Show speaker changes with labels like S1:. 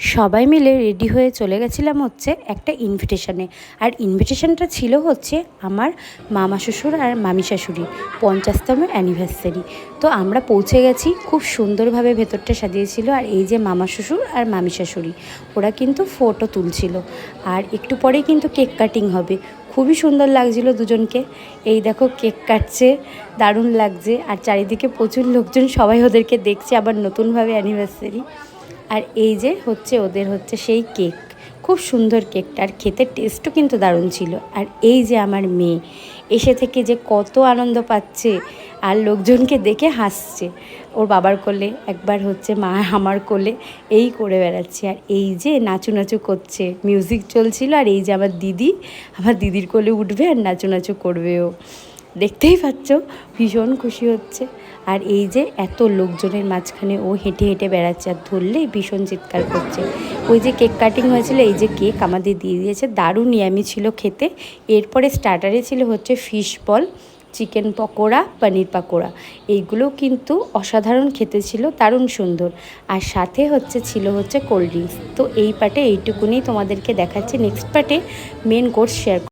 S1: সবাই মিলে রেডি হয়ে চলে গেছিলাম হচ্ছে একটা ইনভিটেশনে আর ইনভিটেশনটা ছিল হচ্ছে আমার মামা শ্বশুর আর মামি শাশুড়ি, পঞ্চাশতম অ্যানিভার্সারি তো আমরা পৌঁছে গেছি, খুব সুন্দরভাবে ভেতরটা সাজিয়েছিল আর এই যে মামা শ্বশুর আর মামি শাশুড়ি, ওরা কিন্তু ফটো তুলছিল। আর একটু পরেই কিন্তু কেক কাটিং হবে। খুবই সুন্দর লাগছিল দুজনকে। এই দেখো কেক কাটছে, দারুণ লাগছে। আর চারিদিকে প্রচুর লোকজন সবাই ওদেরকে দেখছে আবার নতুনভাবে অ্যানিভার্সারি আর এই যে হচ্ছে ওদের হচ্ছে সেই কেক। খুব সুন্দর কেকটা আর খেতে টেস্টও কিন্তু দারুণ ছিল। আর এই যে আমার মেয়ে, এসে থেকে যে কত আনন্দ পাচ্ছে আর লোকজনকে দেখে হাসছে। ওর বাবার কোলে, একবার হচ্ছে মা আমার কোলে এই করে বেড়াচ্ছে। আর এই যে নাচু নাচু করছে মিউজিক চলছিল আর এই যে আমার দিদি, আমার দিদির কোলে উঠবে আর নাচু নাচু করবে ও দেখতেই পাচ্ছ, ভীষণ খুশি হচ্ছে। আর এই যে এত লোকজনের মাঝখানে ও হেঁটে হেঁটে বেড়াচ্ছে আর ধরলেই ভীষণ চিৎকার করছে। ওই যে কেক কাটিং হয়েছিল, এই যে কেক আমাদের দিয়ে দিয়েছে, দারুণ নিয়ামি ছিল খেতে। এরপরে স্টার্টারে ছিল হচ্ছে fish ball, chicken pakora, paneer pakora. এইগুলো কিন্তু অসাধারণ খেতে ছিল, দারুণ সুন্দর। আর সাথে হচ্ছে ছিল হচ্ছে কোল্ড ড্রিঙ্কস। তো এই পার্টে এইটুকুনি তোমাদেরকে দেখাচ্ছি। নেক্সট পার্টে মেন কোর্স শেয়ার